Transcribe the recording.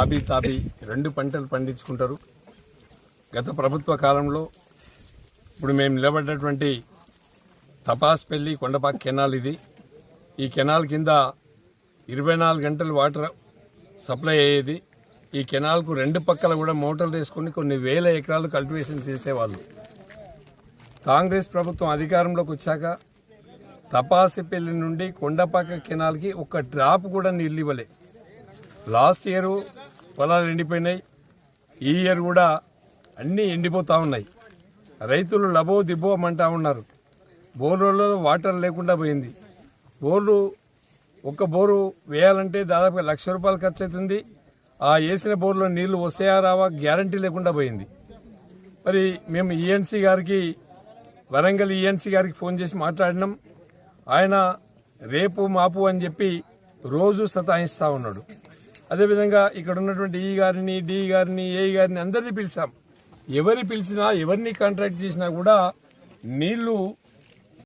ఆబీ తాబీ రెండు పంటలు పండించుకుంటారు. గత ప్రభుత్వ కాలంలో ఇప్పుడు మేము నిలబడ్డటువంటి తపాస్పల్లి కొండపాక కెనాల్ ఇది. ఈ కెనాల్ కింద ఇరవై నాలుగు గంటలు వాటర్ సప్లై అయ్యేది. ఈ కెనాల్కు రెండు పక్కల కూడా మోటార్లు వేసుకుని కొన్ని వేల ఎకరాలు కల్టివేషన్ చేసేవాళ్ళు. కాంగ్రెస్ ప్రభుత్వం అధికారంలోకి వచ్చాక తపాసిపల్లి నుండి కొండపాక కెనాల్కి ఒక డ్రాప్ కూడా నీళ్ళు ఇవ్వలే. లాస్ట్ ఇయర్ పొలాలు ఎండిపోయినాయి. ఈ ఇయర్ కూడా అన్నీ ఎండిపోతూ ఉన్నాయి. రైతులు లబో దిబ్బోమంటా ఉన్నారు. బోర్లలో వాటర్ లేకుండా పోయింది. బోర్లు ఒక్క బోరు వేయాలంటే దాదాపు లక్ష రూపాయలు ఖర్చు అవుతుంది ఆ వేసిన బోర్లో నీళ్ళు వస్తాయా రావా గ్యారంటీ లేకుండా పోయింది. మరి మేము ఈఎన్సీ గారికి వరంగల్ ఈఎన్సీ గారికి ఫోన్ చేసి మాట్లాడినాం. ఆయన రేపు మాపు అని చెప్పి రోజు సతాయిస్తూ ఉన్నాడు. అదేవిధంగా ఇక్కడ ఉన్నటువంటి ఈ గారిని డి గారిని ఏ గారిని అందరినీ పిలిచాం. ఎవరిని పిలిచినా ఎవరిని కాంట్రాక్ట్ చేసినా కూడా నీళ్ళు